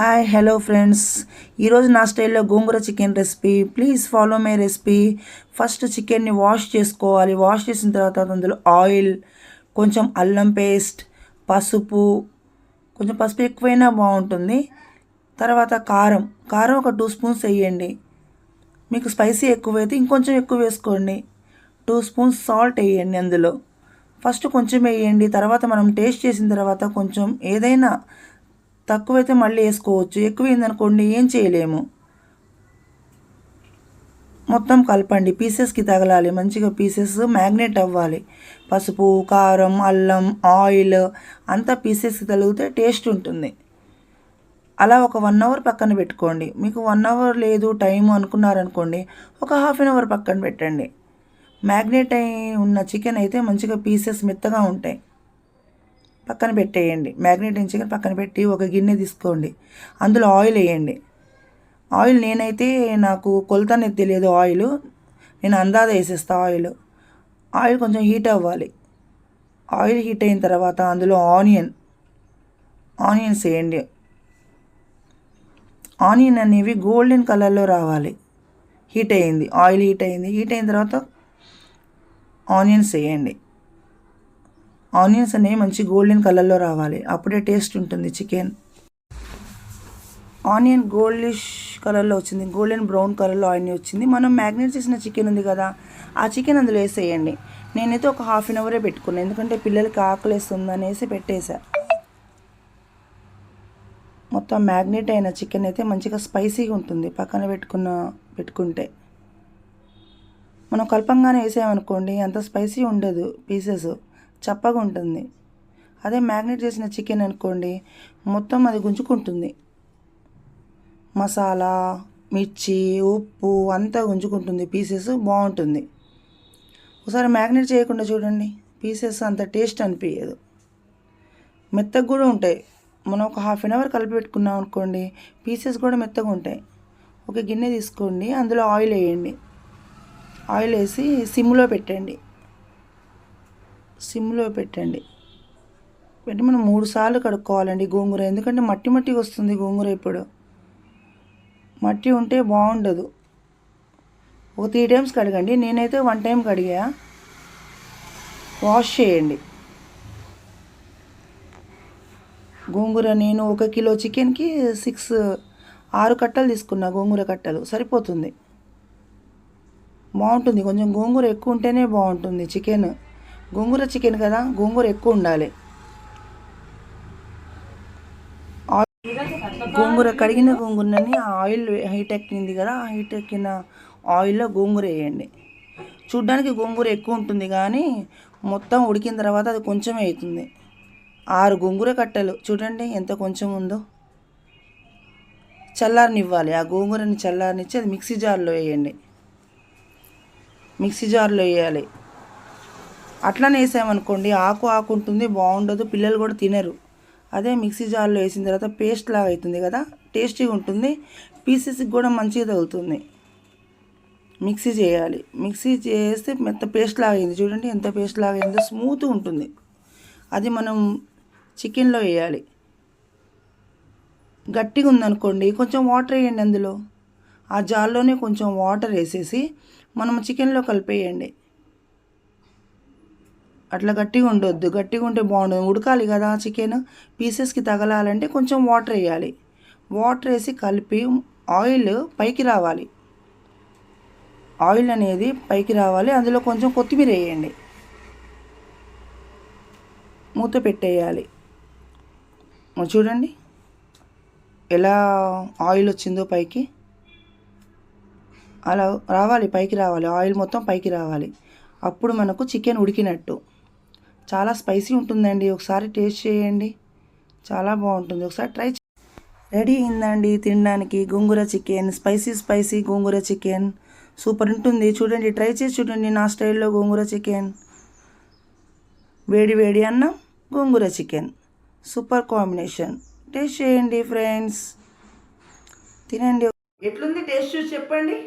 Hi hello friends ఈరోజు నా స్టైల్లో gongura chicken recipe. Please follow my recipe first చికెన్ని వాష్ చేసుకోవాలి. వాష్ చేసిన తర్వాత అందులో ఆయిల్ కొంచెం అల్లం పేస్ట్ పసుపు కొంచెం పసుపు ఎక్కువైనా బాగుంటుంది. తర్వాత కారం. కారం ఒక టూ స్పూన్స్ వేయండి. మీకు స్పైసీ ఎక్కువైతే ఇంకొంచెం ఎక్కువ వేసుకోండి. టూ స్పూన్స్ సాల్ట్ వేయండి అందులో. ఫస్ట్ కొంచెం వేయండి. తర్వాత మనం టేస్ట్ చేసిన తర్వాత కొంచెం ఏదైనా తక్కువైతే మళ్ళీ వేసుకోవచ్చు. ఎక్కువైందనుకోండి ఏం చేయలేము. మొత్తం కలపండి. పీసెస్కి తగలాలి. మంచిగా పీసెస్ మ్యాగ్నేట్ అవ్వాలి. పసుపు కారం అల్లం ఆయిల్ అంతా పీసెస్కి తగిలితే టేస్ట్ ఉంటుంది. అలా ఒక వన్ అవర్ పక్కన పెట్టుకోండి. మీకు వన్ అవర్ లేదు టైం అనుకున్నారనుకోండి ఒక హాఫ్ అన్ అవర్ పక్కన పెట్టండి. మ్యాగ్నేట్ అయి ఉన్న చికెన్ అయితే మంచిగా పీసెస్ మెత్తగా ఉంటాయి. పక్కన పెట్టేయండి. మ్యాగ్నేటింగ్ చికెన్ పక్కన పెట్టి ఒక గిన్నె తీసుకోండి. అందులో ఆయిల్ వేయండి. ఆయిల్ నేనైతే నాకు కొలత అనేది తెలియదు ఆయిల్ నేను అందాజ వేసేస్తా ఆయిల్ ఆయిల్ కొంచెం హీట్ అవ్వాలి. ఆయిల్ హీట్ అయిన తర్వాత అందులో ఆనియన్ ఆనియన్స్ వేయండి. ఆనియన్ అనేవి గోల్డెన్ కలర్లో రావాలి. హీట్ అయింది. ఆయిల్ హీట్ అయింది. హీట్ అయిన తర్వాత ఆనియన్స్ వేయండి. ఆనియన్స్ అనేవి మంచి గోల్డెన్ కలర్లో రావాలి. అప్పుడే టేస్ట్ ఉంటుంది చికెన్. ఆనియన్ గోల్డిష్ కలర్లో వచ్చింది. గోల్డెన్ బ్రౌన్ కలర్లో ఆనియన్ వచ్చింది. మనం మ్యాగ్నేట్ చేసిన చికెన్ ఉంది కదా ఆ చికెన్ అందులో వేసేయండి. నేనైతే ఒక హాఫ్ అన్ అవరే పెట్టుకున్నాను ఎందుకంటే పిల్లలకి ఆకలిస్తుంది అనేసి పెట్టేశా. మొత్తం మ్యాగ్నేట్ అయిన చికెన్ అయితే మంచిగా స్పైసీగా ఉంటుంది పక్కన పెట్టుకున్న పెట్టుకుంటే. మనం కల్పంగానే వేసామనుకోండి అంత స్పైసీ ఉండదు పీసెస్. చప్పగా ఉంటుంది అదే మ్యాగ్నేట్ చేసిన చికెన్ అనుకోండి మొత్తం అది గుంజుకుంటుంది. మసాలా మిర్చి ఉప్పు అంతా గుంజుకుంటుంది. పీసెస్ బాగుంటుంది. ఒకసారి మ్యాగ్నేట్ చేయకుండా చూడండి. పీసెస్ అంత టేస్ట్ అనిపించదు మెత్తగా కూడా ఉంటాయి. మనం ఒక హాఫ్ అన్ అవర్ కలిపి పెట్టుకున్నాం అనుకోండి పీసెస్ కూడా మెత్తగా ఉంటాయి. ఒక గిన్నె తీసుకోండి అందులో ఆయిల్ వేయండి. ఆయిల్ వేసి సిమ్లో పెట్టండి. సిమ్లో పెట్టండి. పెట్టి మనం మూడు సార్లు కడుక్కోవాలండి గోంగూర. ఎందుకంటే మట్టి మట్టి వస్తుంది గోంగూర ఇప్పుడు. మట్టి ఉంటే బాగుండదు. ఒక త్రీ టైమ్స్ కడగండి. నేనైతే వన్ టైం కడిగా. వాష్ చేయండి. గోంగూర నేను ఒక కిలో చికెన్కి సిక్స్ ఆరు కట్టలు తీసుకున్నా గోంగూర కట్టలు. సరిపోతుంది. బాగుంటుంది. కొంచెం గోంగూర ఎక్కువ ఉంటేనే బాగుంటుంది చికెన్. గోంగూర చికెన్ కదా గోంగూర ఎక్కువ ఉండాలి. గోంగూర కడిగిన గోంగూరని ఆయిల్ హీట్ ఎక్కింది కదా ఆ హీట్ ఎక్కిన ఆయిల్లో గోంగూర వేయండి. చూడ్డానికి గోంగూర ఎక్కువ ఉంటుంది కానీ మొత్తం ఉడికిన తర్వాత అది కొంచెం అవుతుంది. ఆరు గోంగూర కట్టెలు చూడండి ఎంత కొంచెం ఉందో. చల్లారనివ్వాలి ఆ గోంగూరని చల్లారనిచ్చి అది మిక్సీ జార్లో వేయండి. మిక్సీ జార్లో వేయాలి. అట్లనే వేసామనుకోండి ఆకు ఆకు ఉంటుంది బాగుండదు పిల్లలు కూడా తినరు. అదే మిక్సీ జార్లో వేసిన తర్వాత పేస్ట్ లాగా అవుతుంది కదా టేస్టీగా ఉంటుంది పీసెస్కి కూడా మంచిగా తగులుతుంది. మిక్సీ చేయాలి. మిక్సీ చేస్తే మెత్త పేస్ట్ లాగా అయింది. చూడండి ఎంత పేస్ట్ లాగా అయిందో స్మూత్ ఉంటుంది. అది మనం చికెన్లో వేయాలి. గట్టిగా ఉందనుకోండి కొంచెం వాటర్ వేయండి అందులో. ఆ జార్లోనే కొంచెం వాటర్ వేసేసి మనం చికెన్లో కలిపేయండి. అట్లా గట్టిగా ఉండొద్దు. గట్టిగా ఉంటే బాగుండదు. ఉడకాలి కదా చికెన్. పీసెస్కి తగలాలంటే కొంచెం వాటర్ వేయాలి. వాటర్ వేసి కలిపి ఆయిల్ పైకి రావాలి. ఆయిల్ అనేది పైకి రావాలి. అందులో కొంచెం కొత్తిమీర వేయండి. మూత పెట్టేయాలి. చూడండి. ఎలా ఆయిల్ వచ్చిందో పైకి. అలా రావాలి. పైకి రావాలి. ఆయిల్ మొత్తం పైకి రావాలి. అప్పుడు మనకు చికెన్ ఉడికినట్టు. చాలా స్పైసీ ఉంటుందండి. ఒకసారి టేస్ట్ చేయండి. చాలా బాగుంటుంది. ఒకసారి ట్రై రెడీ అయిందండి తినడానికి gongura chicken spicy spicy gongura chicken super ఉంటుంది. చూడండి ట్రై చేసి చూడండి నా స్టైల్లో గోంగూర చికెన్ వేడి వేడి అన్నం gongura chicken super combination taste చేయండి ఫ్రెండ్స్ తినండి. ఎట్లుంది టేస్ట్ చూసి చెప్పండి